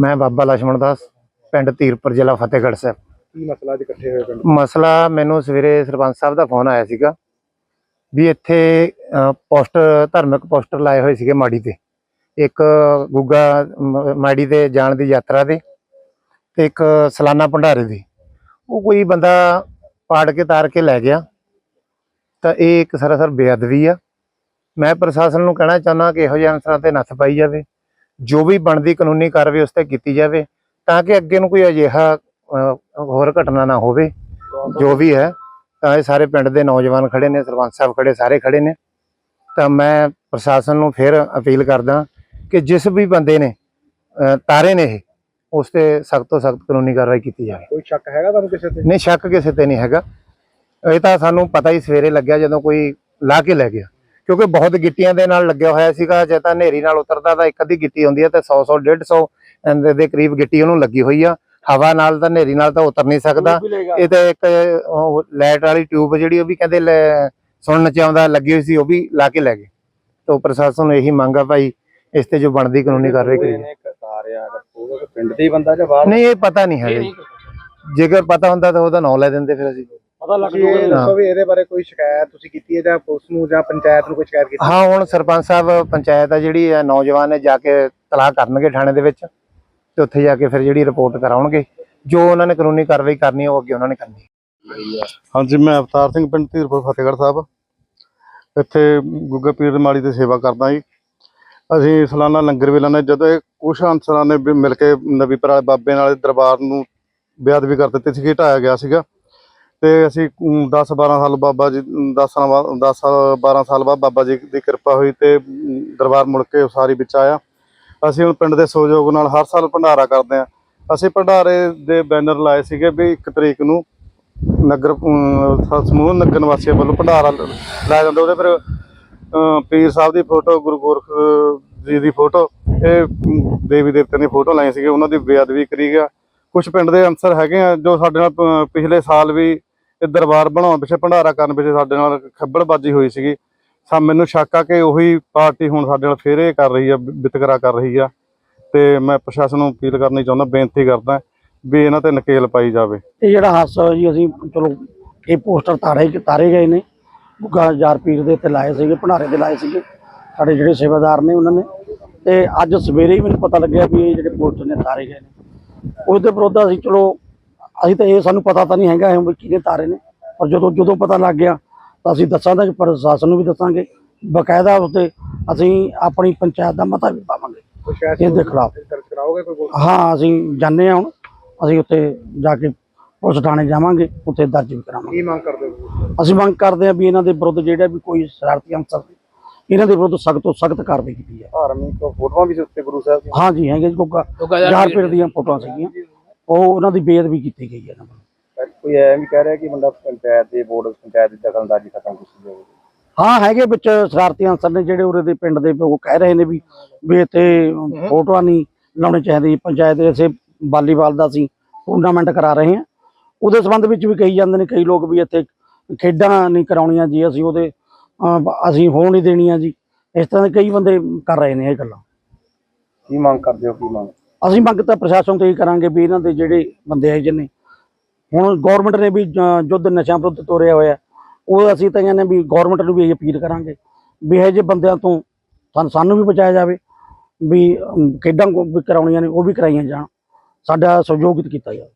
ਮੈਂ ਬਾਬਾ ਲਛਮਣ ਦਾਸ ਪਿੰਡ ਧੀਰਪੁਰ ਜ਼ਿਲ੍ਹਾ ਫਤਿਹਗੜ੍ਹ ਸਾਹਿਬ। ਕੀ ਮਸਲਾ ਅੱਜ ਇਕੱਠੇ ਹੋਏ ਪਿੰਡ? ਮਸਲਾ ਮੈਨੂੰ ਸਵੇਰੇ ਸਰਪੰਚ ਸਾਹਿਬ ਦਾ ਫੋਨ ਆਇਆ ਸੀਗਾ ਵੀ ਇੱਥੇ ਪੋਸਟਰ ਧਾਰਮਿਕ ਪੋਸਟਰ ਲਾਏ ਹੋਏ ਸੀਗੇ ਮਾੜੀ ਤੇ। ਇੱਕ ਗੁੱਗਾ ਮਾੜੀ ਤੇ ਜਾਣ ਦੀ ਯਾਤਰਾ ਦੇ ਤੇ ਇੱਕ ਸਾਲਾਨਾ ਭੰਡਾਰੇ ਦੀ। ਉਹ ਕੋਈ ਬੰਦਾ ਪਾੜ ਕੇ ਤਾਰ ਕੇ ਲੈ ਗਿਆ ਤਾਂ ਇਹ ਇੱਕ ਸਰਾਸਰ ਬੇਅਦਬੀ ਆ। ਮੈਂ ਪ੍ਰਸ਼ਾਸਨ ਨੂੰ ਕਹਿਣਾ ਚਾਹੁੰਦਾ ਕਿ ਇਹੋ ਜਿਹੇ ਅਨਸਰਾਂ ਤੇ ਨੱਥ ਪਾਈ ਜਾਵੇ। ਜੋ ਵੀ ਬਣਦੀ ਕਾਨੂੰਨੀ ਕਾਰਵਾਈ ਉਸ ਤੇ ਕੀਤੀ ਜਾਵੇ ਤਾਂ ਕਿ ਅੱਗੇ ਨੂੰ ਕੋਈ ਅਜਿਹਾ ਹੋਰ ਘਟਨਾ ਨਾ ਹੋਵੇ ਜੋ ਵੀ ਹੈ ਤਾਂ ਇਹ ਸਾਰੇ ਪਿੰਡ ਦੇ ਨੌਜਵਾਨ ਖੜੇ ਨੇ ਸਰਪੰਚ ਸਾਹਿਬ ਖੜੇ ਸਾਰੇ ਖੜੇ ਨੇ। ਤਾਂ ਮੈਂ ਪ੍ਰਸ਼ਾਸਨ ਨੂੰ ਫਿਰ ਅਪੀਲ ਕਰਦਾ ਕਿ ਜਿਸ ਵੀ ਬੰਦੇ ਨੇ ਤਾਰੇ ਨੇ ਇਹ ਉਸ ਤੇ ਸਖਤ ਤੋਂ ਸਖਤ ਕਾਨੂੰਨੀ ਕਾਰਵਾਈ ਕੀਤੀ ਜਾਵੇ। ਕੋਈ ਸ਼ੱਕ ਹੈਗਾ ਤੁਹਾਨੂੰ ਕਿਸੇ ਤੇ? ਨਹੀਂ ਸ਼ੱਕ ਕਿਸੇ ਤੇ ਨਹੀਂ ਹੈਗਾ। ਇਹ ਤਾਂ ਸਾਨੂੰ ਪਤਾ ਹੀ ਸਵੇਰੇ ਲੱਗਿਆ ਜਦੋਂ ਕੋਈ ਲਾ ਕੇ ਲੈ ਗਿਆ। ਕਿਉਂਕਿ ਬਹੁਤ ਗਿੱਟੀਆਂ ਦੇ ਨਾਲ ਲੱਗਿਆ ਹੋਇਆ ਸੀਗਾ ਜੇ ਤਾਂ ਹਨੇਰੀ ਨਾਲ ਉਤਰਦਾ ਤਾਂ ਇੱਕ ਅੱਧੀ ਗਿੱਟੀ ਹੁੰਦੀ ਹੈ ਤੇ 100 100 150 ਦੇ- ਕਰੀਬ ਗਿੱਟੀ ਉਹਨੂੰ ਲੱਗੀ ਹੋਈ ਆ। ਹਵਾ ਨਾਲ ਤਾਂ ਹਨੇਰੀ ਨਾਲ ਤਾਂ ਉਤਰ ਨਹੀਂ ਸਕਦਾ। ਇਹ ਤਾਂ ਇੱਕ ਲਾਈਟ ਵਾਲੀ ਟਿਊਬ ਜਿਹੜੀ ਉਹ ਵੀ ਕਹਿੰਦੇ ਸੁਣਨ ਚ ਆਉਂਦਾ ਲੱਗੀ ਹੋਈ ਸੀ ਉਹ ਵੀ ਲਾ ਕੇ ਲੈ ਗਏ। ਤੋਂ ਪ੍ਰਸ਼ਾਸਨ ਨੂੰ ਇਹੀ ਮੰਗ ਆ ਭਾਈ ਇਸ ਤੇ ਜੋ ਬਣਦੀ ਕਾਨੂੰਨੀ ਕਾਰਵਾਈ ਕਰੀ ਪਿੰਡ ਦੇ ਹੀ ਬੰਦਾ ਜਾਂ ਬਾਹਰ? ਨਹੀਂ ਇਹ ਪਤਾ ਨਹੀਂ ਜੀ ਜੇਕਰ ਪਤਾ ਹੁੰਦਾ ਤਾਂ ਉਹਦਾ ਨਾਂ ਲੈ ਦਿੰਦੇ ਫਿਰ ਅਸੀਂ। ਪਤਾ ਲੱਗ ਜੂਗਾ ਦੱਸੋ ਵੀ ਇਹਦੇ ਬਾਰੇ ਕੋਈ ਸ਼ਿਕਾਇਤ ਤੁਸੀਂ ਕੀਤੀ ਹੈ ਜਾਂ ਪੁਲਿਸ ਨੂੰ ਜਾਂ ਪੰਚਾਇਤ ਨੂੰ ਕੋਈ ਸ਼ਿਕਾਇਤ ਕੀਤੀ? ਹਾਂ ਹੁਣ ਸਰਪੰਚ ਸਾਹਿਬ ਪੰਚਾਇਤ ਆ ਜਿਹੜੀ ਆ ਨੌਜਵਾਨ ਨੇ ਜਾ ਕੇ ਤਲਾਹ ਕਰਨਗੇ ਥਾਣੇ ਦੇ ਵਿੱਚ ਤੇ ਉੱਥੇ ਜਾ ਕੇ ਫਿਰ ਜਿਹੜੀ ਰਿਪੋਰਟ ਕਰਾਉਣਗੇ। ਜੋ ਉਹਨਾਂ ਨੇ ਕਾਨੂੰਨੀ ਕਾਰਵਾਈ ਕਰਨੀ ਹੈ ਉਹ ਅੱਗੇ ਉਹਨਾਂ ਨੇ ਕਰਨੀ। ਹੈ। ਹਾਂਜੀ ਮੈਂ ਅਵਤਾਰ ਸਿੰਘ ਪਿੰਡ ਧੀਰਪੁਰ ਫਤਿਹਗੜ੍ਹ ਸਾਹਿਬ। ਇੱਥੇ ਗੁੱਗਾ ਪੀਰ ਦੀ ਮਾੜੀ ਦੀ ਸੇਵਾ ਕਰਦਾ ਜੀ। ਅਸੀਂ ਸਾਲਾਨਾ ਲੰਗਰ ਵੀ ਲਾਉਂਦੇ ਜਦੋਂ ਇਹ ਕੁਛ ਅਨਸਰਾਂ ਨੇ ਵੀ ਮਿਲ ਕੇ ਨਬੀਪੁਰ ਵਾਲੇ ਬਾਬੇ ਨਾਲ ਦਰਬਾਰ ਨੂੰ ਬੇਅਦਬੀ ਕਰ ਦਿੱਤੀ ਸੀ ਢਾਇਆ ਗਿਆ ਸੀਗਾ। ਤੇ ਅਸੀਂ 10 12 ਸਾਲ ਬਾਬਾ ਜੀ 10 ਸਾਲ 10 ਸਾਲ 12 ਸਾਲ ਬਾਅਦ ਬਾਬਾ ਜੀ ਦੀ ਕਿਰਪਾ ਹੋਈ ਤੇ ਦਰਬਾਰ ਮੁੜ ਕੇ ਉਸਾਰੀ ਵਿੱਚ ਆਇਆ। ਅਸੀਂ ਹੁਣ ਪਿੰਡ ਦੇ ਸਹਿਯੋਗ ਨਾਲ ਹਰ ਸਾਲ ਭੰਡਾਰਾ ਕਰਦੇ ਹਾਂ। ਅਸੀਂ ਭੰਡਾਰੇ ਦੇ ਬੈਨਰ ਲਾਏ ਸੀਗੇ ਵੀ 1 ਤਰੀਕ ਨੂੰ ਨਗਰ ਸਮੂਹ ਨਗਰ ਨਿਵਾਸੀਆਂ ਵੱਲੋਂ ਭੰਡਾਰਾ ਲਾਇਆ ਜਾਂਦਾ। ਉਹਦੇ ਫਿਰ ਪੀਰ ਸਾਹਿਬ ਦੀ ਫੋਟੋ, ਗੁਰੂ ਗੋਰਖ ਜੀ ਦੀ ਫੋਟੋ, ਇਹ ਦੇਵੀ ਦੇਵਤਿਆਂ ਦੀ ਫੋਟੋ ਲਾਈ ਸੀਗੇ। ਉਹਨਾਂ ਦੀ ਬੇਅਦਬੀ ਕਰੀ ਗਿਆ। ਕੁਝ ਪਿੰਡ ਦੇ ਅਨਸਰ ਹੈਗੇ ਆ ਜੋ ਸਾਡੇ ਨਾਲ ਪਿਛਲੇ ਸਾਲ ਵੀ ਇਹ ਦਰਬਾਰ ਬਣਾਉਣ ਪਿੱਛੇ ਭੰਡਾਰਾ ਕਰਨ ਪਿੱਛੇ ਸਾਡੇ ਨਾਲ ਖੱਬਲਬਾਜੀ ਹੋਈ ਸੀਗੀ। ਸਾ ਮੈਨੂੰ ਸ਼ੱਕ ਆ ਕਿ ਉਹੀ ਪਾਰਟੀ ਹੁਣ ਸਾਡੇ ਨਾਲ ਫੇਰ ਇਹ ਕਰ ਰਹੀ ਆ ਵਿਤਕਰਾ ਕਰ ਰਹੀ ਆ। ਤੇ ਮੈਂ ਪ੍ਰਸ਼ਾਸਨ ਨੂੰ ਅਪੀਲ ਕਰਨੀ ਚਾਹੁੰਦਾ, ਬੇਨਤੀ ਕਰਦਾ ਵੀ ਇਹਨਾਂ ਤੇ ਨਕੇਲ ਪਾਈ ਜਾਵੇ। ਇਹ ਜਿਹੜਾ ਹਾਦਸਾ ਜੀ, ਅਸੀਂ ਚਲੋ ਇਹ ਪੋਸਟਰ ਤਾਰੇ ਤਾਰੇ ਗਏ ਨੇ। ਗੁੱਗਾ ਜਾਰ ਪੀਰ ਦੇ ਤੇ ਲਾਏ ਸੀਗੇ, ਭੰਡਾਰੇ ਦੇ ਲਾਏ ਸੀਗੇ। ਸਾਡੇ ਜਿਹੜੇ ਸੇਵਾਦਾਰ ਨੇ ਉਹਨਾਂ ਨੇ। ਤੇ ਅੱਜ ਸਵੇਰੇ ਹੀ ਮੈਨੂੰ ਪਤਾ ਲੱਗਿਆ ਵੀ ਇਹ ਜਿਹੜੇ ਪੋਸਟਰ ਨੇ, ਤਾਰੇ ਗਏ ਨੇ। ਉਸ ਦੇ ਵਿਰੁੱਧ ਅਸੀਂ ਚਲੋ ਅਸੀਂ ਤਾਂ ਇਹ ਸਾਨੂੰ ਪਤਾ ਤਾਂ ਨਹੀਂ ਹੈਗਾ ਇਹ ਵੀ ਕਿਹਨੇ ਤਾਰੇ ਨੇ। ਪਰ ਜਦੋਂ ਜਦੋਂ ਪਤਾ ਲੱਗ ਗਿਆ ਤਾਂ ਅਸੀਂ ਦੱਸਾਂਗੇ ਪ੍ਰਸ਼ਾਸਨ ਨੂੰ ਵੀ ਦੱਸਾਂਗੇ। ਬਕਾਇਦਾ ਉੱਤੇ ਅਸੀਂ ਆਪਣੀ ਪੰਚਾਇਤ ਦਾ ਮਤਾ ਵੀ ਪਾਵਾਂਗੇ। ਇਹਦੇ ਖਿਲਾਫ। ਹਾਂ ਅਸੀਂ ਜਾਣੇ ਹਾਂ ਹੁਣ। ਅਸੀਂ ਉੱਥੇ ਜਾ ਕੇ ਪੁਲਿਸ ਥਾਣੇ ਜਾਵਾਂਗੇ ਉੱਥੇ ਦਰਜ ਵੀ ਕਰਾਵਾਂਗੇ। ਕੀ ਮੰਗ ਕਰਦੇ ਹੋ ਅਸੀਂ ਮੰਗ ਕਰਦੇ ਹਾਂ ਵੀ ਇਹਨਾਂ ਦੇ ਵਿਰੁੱਧ ਜਿਹੜਾ ਵੀ ਕੋਈ ਸ਼ਰਾਰਤੀ ਅਨਸਰ ਨੇ ਇਹਨਾਂ ਦੇ ਵਿਰੁੱਧ ਸਖਤ ਤੋਂ ਸਖਤ ਕਾਰਵਾਈ ਕੀਤੀ ਜਾਵੇ। ਧਾਰਮਿਕ ਫੋਟੋਆਂ ਵੀ ਸੀ ਉੱਤੇ ਗੁਰੂ ਸਾਹਿਬ ਦੀਆਂ। ਹਾਂਜੀ ਹੈਗੇ ਜੀ ਕੋਕਾ ਯਾਰ ਪੀੜ ਦੀਆਂ ਫੋਟੋਆਂ ਸੀਗੀਆਂ। ਉਹ ਉਹਨਾਂ ਦੀ ਬੇਅਦਬੀ ਕੀਤੀ ਗਈ ਹੈ ਇਹਨਾਂ ਵੱਲੋਂ। ਕੋਈ ਐ ਵੀ ਕਹਿ ਰਿਹਾ ਕਿ ਬੰਦਾ ਪੰਚਾਇਤ ਦੇ ਬੋਰਡ ਪੰਚਾਇਤ ਦੀ ਦਖਲਅੰਦਾਜ਼ੀ ਖਤਮ ਕੀਤੀ ਜਾਵੇ? ਹਾਂ ਹੈਗੇ ਵਿੱਚ ਸ਼ਰਾਰਤੀ ਅਨਸਰ ਨੇ ਜਿਹੜੇ ਉਰੇ ਦੇ ਪਿੰਡ ਦੇ ਉਹ ਕਹਿ ਰਹੇ ਨੇ ਵੀ ਵੀ ਇੱਥੇ ਫੋਟੋਆਂ ਨਹੀਂ ਲਾਉਣੀ ਚਾਹੀਦੀ। ਪੰਚਾਇਤ ਦੇ ਇਸੇ ਵਾਲੀਬਾਲ ਦਾ ਅਸੀਂ ਟੂਰਨਾਮੈਂਟ ਕਰਾ ਰਹੇ ਹਾਂ। ਉਹਦੇ ਸੰਬੰਧ ਵਿੱਚ ਵੀ ਕਹੀ ਜਾਂਦੇ ਨੇ ਕਈ ਲੋਕ ਵੀ ਇੱਥੇ ਖੇਡਾਂ ਨਹੀਂ ਕਰਾਉਣੀਆਂ ਜੀ ਅਸੀਂ ਉਹਦੇ ਅਸੀਂ ਹੋਣ ਨਹੀਂ ਦੇਣੀਆਂ ਜੀ। ਇਸ ਤਰ੍ਹਾਂ ਦੇ ਕਈ ਬੰਦੇ ਕਰ ਰਹੇ ਨੇ ਇਹ ਗੱਲਾਂ। ਕੀ ਮੰਗ ਕਰਦੇ ਹੋ ਕੀ ਮੰਗ? ਅਸੀਂ ਮੰਗ ਤਾਂ ਪ੍ਰਸ਼ਾਸਨ ਤੋਂ ਇਹ ਕਰਾਂਗੇ ਵੀ ਇਹਨਾਂ ਦੇ ਜਿਹੜੇ ਬੰਦੇ ਹੈ ਜਿਹਨੇ ਹੁਣ ਗਵਰਨਮੈਂਟ ਨੇ ਵੀ ਅਹ, ਯੁੱਧ ਨਸ਼ਿਆਂ ਵਿਰੁੱਧ ਤੋਰਿਆ ਹੋਇਆ ਉਹ ਅਸੀਂ ਤਾਂ ਕਹਿੰਦੇ ਵੀ ਗਵਰਨਮੈਂਟ ਨੂੰ ਵੀ ਇਹ ਅਪੀਲ ਕਰਾਂਗੇ ਵੀ ਇਹ ਜਿਹੇ ਬੰਦਿਆਂ ਤੋਂ ਸਾਨੂੰ ਸਾਨੂੰ ਵੀ ਬਚਾਇਆ ਜਾਵੇ ਵੀ ਖੇਡਾਂ ਵੀ ਕਰਾਉਣੀਆਂ ਨੇ ਉਹ ਵੀ ਕਰਾਈਆਂ ਜਾਣ ਸਾਡਾ ਸਹਿਯੋਗ ਕੀਤਾ ਜਾਵੇ।